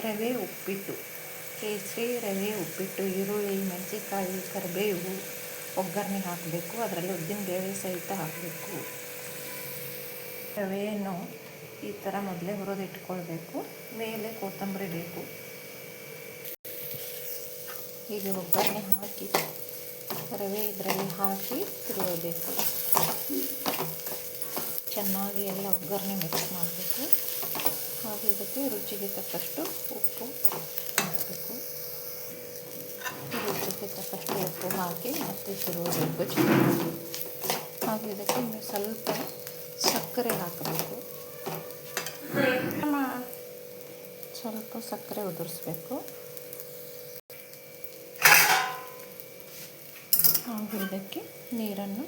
ರವೆ ಉಪ್ಪಿಟ್ಟು, ಕೇಸರಿ, ರವೆ ಉಪ್ಪಿಟ್ಟು, ಈರುಳ್ಳಿ, ಮೆಣಸಿನ್ಕಾಯಿ, ಕರಿಬೇವು ಒಗ್ಗರಣೆ ಹಾಕಬೇಕು. ಅದರಲ್ಲಿ ಉದ್ದಿನಬೇಳೆ ಸಹಿತ ಹಾಕಬೇಕು. ರವೆಯನ್ನು ಈ ಥರ ಮೊದಲೇ ಹುರಿದಿಟ್ಕೊಳ್ಬೇಕು. ಮೇಲೆ ಕೊತ್ತಂಬರಿ ಬೇಕು. ಹೀಗೆ ಒಗ್ಗರಣೆ ಹಾಕಿ, ರವೆ ಇದರಲ್ಲಿ ಹಾಕಿ ತಿರುಗಬೇಕು ಚೆನ್ನಾಗಿ ಎಲ್ಲ ಒಗ್ಗರಣೆ ಮಿಕ್ಸ್ ಮಾಡಬೇಕು ಹಾಗೂ ಇದಕ್ಕೆ ರುಚಿಗೆ ತಕ್ಕಷ್ಟು ಉಪ್ಪು ಹಾಕಬೇಕು. ರುಚಿಗೆ ತಕ್ಕಷ್ಟು ಉಪ್ಪು ಹಾಕಿ ಮತ್ತೆ ತಿರುಗಬೇಕು ಚೆನ್ನಾಗಿ ಹಾಗೂ ಇದಕ್ಕೆ ಸ್ವಲ್ಪ ಸಕ್ಕರೆ ಹಾಕಬೇಕು. ಸ್ವಲ್ಪ ಸಕ್ಕರೆ ಉದುರಿಸ್ಬೇಕು. ಹಾಗೂ ಇದಕ್ಕೆ ನೀರನ್ನು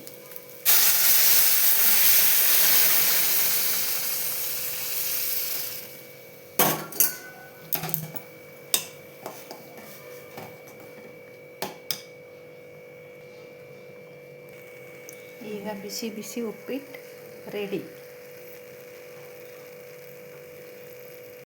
ಈಗ ಬಿಸಿ ಬಿಸಿ ಉಪ್ಪಿಟ್ಟು ರೆಡಿ